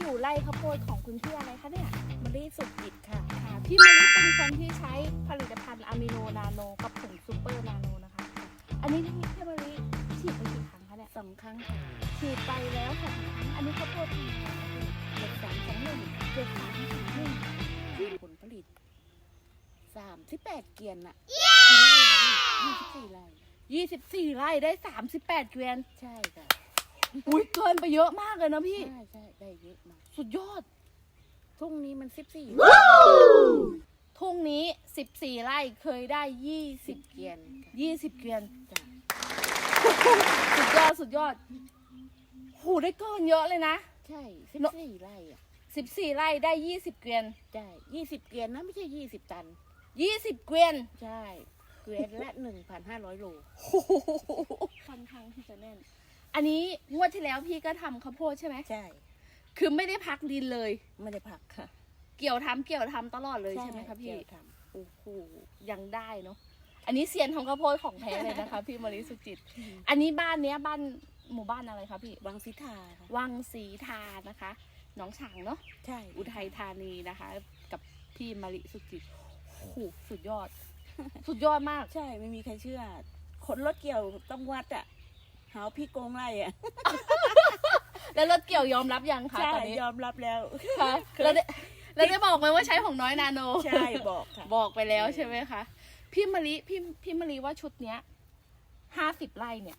อยู่ไร่ข้าวโพดของคุณพี่อะไรคะเนี่ยมะลิสุกจิตค่ะค่ะ พี่มะลิเป็นคนที่ใช้ผลิตภัณฑ์อะมิโนนาโนกับผงซูเปอร์นาโนนะคะ อันนี้พี่พี่มะลิฉีดไปกี่ครั้งคะเนี่ยสองครั้งค่ะฉีดไปแล้วสองครั้งอันนี้ข้าวโพดทำยังไงคะพี่เจ็ดสามสองหนึ่งเจ็ดสามสามหนึ่งผลผลิตสามสิบแปดเกียนน่ะกี่ไร่คะพี่ยี่สิบสี่ไร่ยี่สิบสี่ไร่ได้สามสิบแปดเกวียนใช่ค่ะ อุ้ยเกินไปเยอะมากเลยนะพี่ ใช่ใช่ได้เยอะมากสุดยอด ทุ่งนี้มันสิบสี่ทุ่งนี้สิบสี่ไร่เคยได้ยี่สิสิบบเกียนค่ะยี่สิบเกวียน จ้ะสุดยอดสุดยอดโหได้เกินเยอะเลยนะ ใช่สิบสี่ไร่อะสิบสี่ไร่ได้ยี่สิบเกวียน ใช่ยี่สิบเกียนนะไม่ใช่ยี่สิบตันยี่สิบเกวียนใช่ เกวียนละหนึ่งพันห้าร้อยโล ค่อนข้างที่จะแน่น อันนี้งวดที่แล้วพี่ก็ทำข้าวโพดใช่ไหมใช่ คือไม่ได้พักดินเลย ไม่ได้พักค่ะเกี่ยวทำเกี่ยวทำตลอดเลยใช่ไหมคะพี่เกี่ยวทโอ้โหยังได้เนาะอันนี้เซียนทำข้าวโพดของแท้เลยนะคะ พี่มาริสุจิตำอันนี้บ้านเนี้ยบ้านหมู่บ้านอะไรคะพี่ วังสิทาค่ะวังศรีทานะคะหนองฉางเนาะ ใช่อุทัยธานีนะคะ กับพี่มาริสุจิตโอ้โหสุดยอด สุดยอดมาก ใช่ไม่มีใครเชื่อคนรถเกี่ยวต้องวัดอะ หาว่าพี่โกงไล่อะแล้วรถเกี่ยวยอมรับยังคะใช่ตอนนี้ยอมรับแล้วคะแล้วได้แล้วได้บอกไหมว่าใช้ของน้อยนาโน ใช่บอกค่ะบอกไปแล้วใช่ไหมคะพี่มะลิพี่พี่มะลิว่าชุดเนี้ยห้าสิบไร่เนี่ย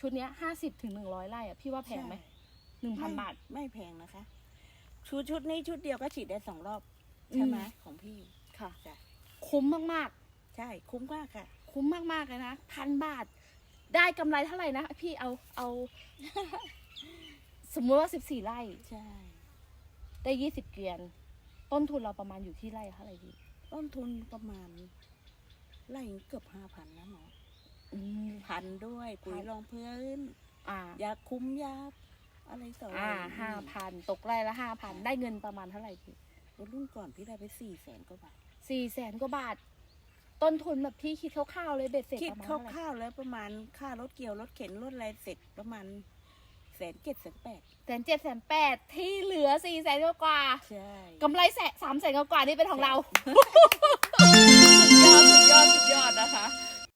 ชุดเนี้ยห้าสิบถึงหนึ่งร้อยไร่อะพี่ว่าแพงไหมหนึ่งพันบาทไม่แพงนะคะ ชุดชุดนี้ชุดเดียวก็ฉีดได้สองรอบใช่ไหมอืมของพี่ค่ะจ้ะคุ้มมากใช่ คุ้มมากค่ะๆคุ้มมากๆเลยนะพันบาท ได้กำไรเท่าไหร่นะพี่เอาเอา สมมติว่าสิบสี่ไร่ใช่ ได้ยี่สิบเกวียน ต้นทุนเราประมาณอยู่ที่ไร่เท่าไหร่พี่ต้นทุนประมาณไล่เกือบห้าพันนะหมออืมพันด้วยปุ๋ยพันรองพื้น อ่ายาคุ้มยาอะไรต่ออะไรอ่าห้าพันตกไร่ละห้าพันได้เงินประมาณเท่าไหร่พี่รุ่นก่อนพี่ได้ไปสี่แสนกว่าบาทสี่แสนกว่าบาท ต้นทุนแบบพี่คิดคร่าวๆเลยเบ็ดเสร็จคิดประมาณคเท่าไหร่ร่าวๆแล้วประมาณค่ารถเกี่ยวรถเข็นรถอะไรเสร็จประมาณแสนเจ็ดแสนแปดแสนเจ็ดแสนแปดที่เหลือสี่แสนกว่าใช่กำไรแสนสามแสนกว่านี่เป็นของเรา สุดยอดสุดยอดสุดยอดนะคะ